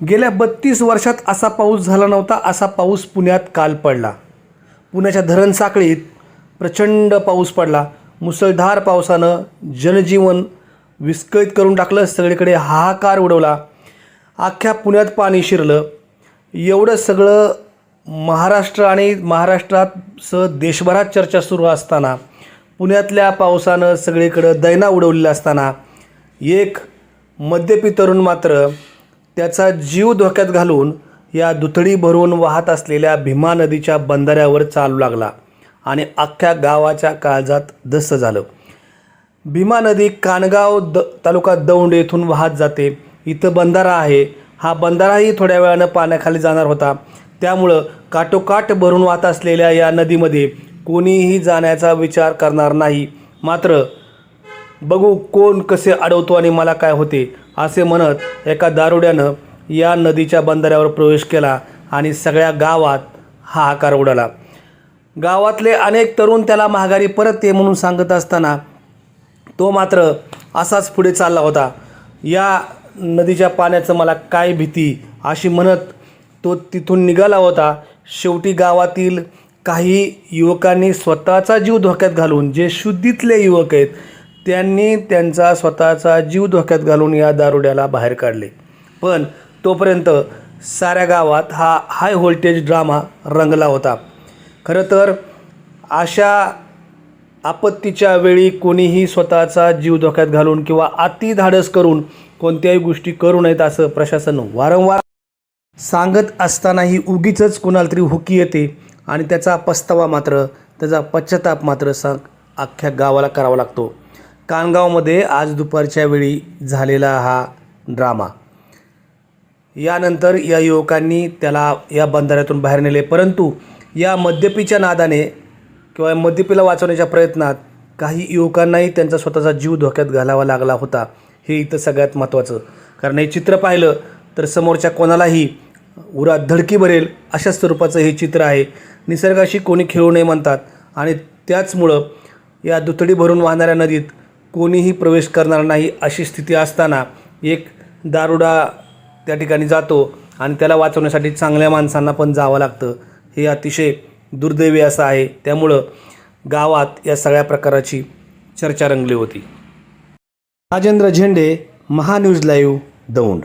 गेल्या बत्तीस वर्षात असा पाऊस झाला नव्हता असा पाऊस पुण्यात काल पडला. पुण्याच्या धरण साखळीत प्रचंड पाऊस पडला. मुसळधार पावसानं जनजीवन विस्कळीत करून टाकलं सगळीकडे हाहाकार उडवला. अख्ख्या पुण्यात पाणी शिरलं. एवढं सगळं महाराष्ट्र आणि महाराष्ट्रात सह देशभरात चर्चा सुरू असताना पुण्यातल्या पावसानं सगळीकडं दैना उडवलेला असताना एक मद्यपी तरुण मात्र त्याचा जीव धोक्यात घालून या दुथडी भरून वाहत असलेल्या भीमा नदीच्या बंधाऱ्यावर चालू लागला आणि अख्ख्या गावाच्या काळजात दस्त झालं. भीमा नदी कानगाव द तालुका दौंड येथून वाहत जाते. इथं बंधारा आहे. हा बंधाराही थोड्या वेळानं पाण्याखाली जाणार होता. त्यामुळं काठोकाठ भरून वाहत असलेल्या या नदीमध्ये कोणीही जाण्याचा विचार करणार नाही. मात्र बघू कोण कसे अडवतो आणि मला काय होते असे म्हणत एका दारुड्यानं या नदीच्या बंधाऱ्यावर प्रवेश केला आणि सगळ्या गावात हाहाकार उडाला. गावातले अनेक तरुण त्याला महागारी परत ये म्हणून सांगत असताना तो मात्र असाच पुढे चालला होता. या नदीच्या पाण्याचं मला काय भीती अशी म्हणत तो तिथून निघाला होता. शेवटी गावातील काही युवकांनी स्वतःचा जीव धोक्यात घालून जे शुद्धीतले युवक आहेत त्यांनी त्यांचा स्वतःचा जीव धोक्यात घालून या दारुड्याला बाहेर काढले. पण तोपर्यंत साऱ्या गावात हा हाय व्होल्टेज ड्रामा रंगला होता. खरं तर अशा आपत्तीच्या वेळी कोणीही स्वतःचा जीव धोक्यात घालून किंवा अति धाडस करून कोणत्याही गोष्टी करू नयेत असं प्रशासन वारंवार सांगत असतानाही उगीच कोणाला तरी हुकी येते आणि त्याचा पस्तावा मात्र त्याचा पश्चाताप मात्र सांग अख्ख्या गावाला करावा लागतो. कानगावमध्ये आज दुपारच्या वेळी झालेला हा ड्रामा. यानंतर या युवकांनी त्याला या बंधाऱ्यातून बाहेर नेले. परंतु या मद्यपीच्या नादाने किंवा मद्यपीला वाचवण्याच्या प्रयत्नात काही युवकांनाही त्यांचा स्वतःचा जीव धोक्यात घालावा लागला होता. हे इथं सगळ्यात महत्त्वाचं. कारण हे चित्र पाहिलं तर समोरच्या कोणालाही उरात धडकी भरेल अशा स्वरूपाचं हे चित्र आहे. निसर्गाशी कोणी खेळू नये म्हणतात आणि त्याचमुळं या दुतडी भरून वाहणाऱ्या नदीत कोणीही प्रवेश करणार नाही अशी स्थिती असताना एक दारुडा त्या ठिकाणी जातो आणि त्याला वाचवण्यासाठी चांगल्या माणसांना पण जावं लागतं. हे अतिशय दुर्दैवी असं आहे. त्यामुळं गावात या सगळ्या प्रकाराची चर्चा रंगली होती. राजेंद्र झेंडे महान्यूज लाईव्ह दौंड.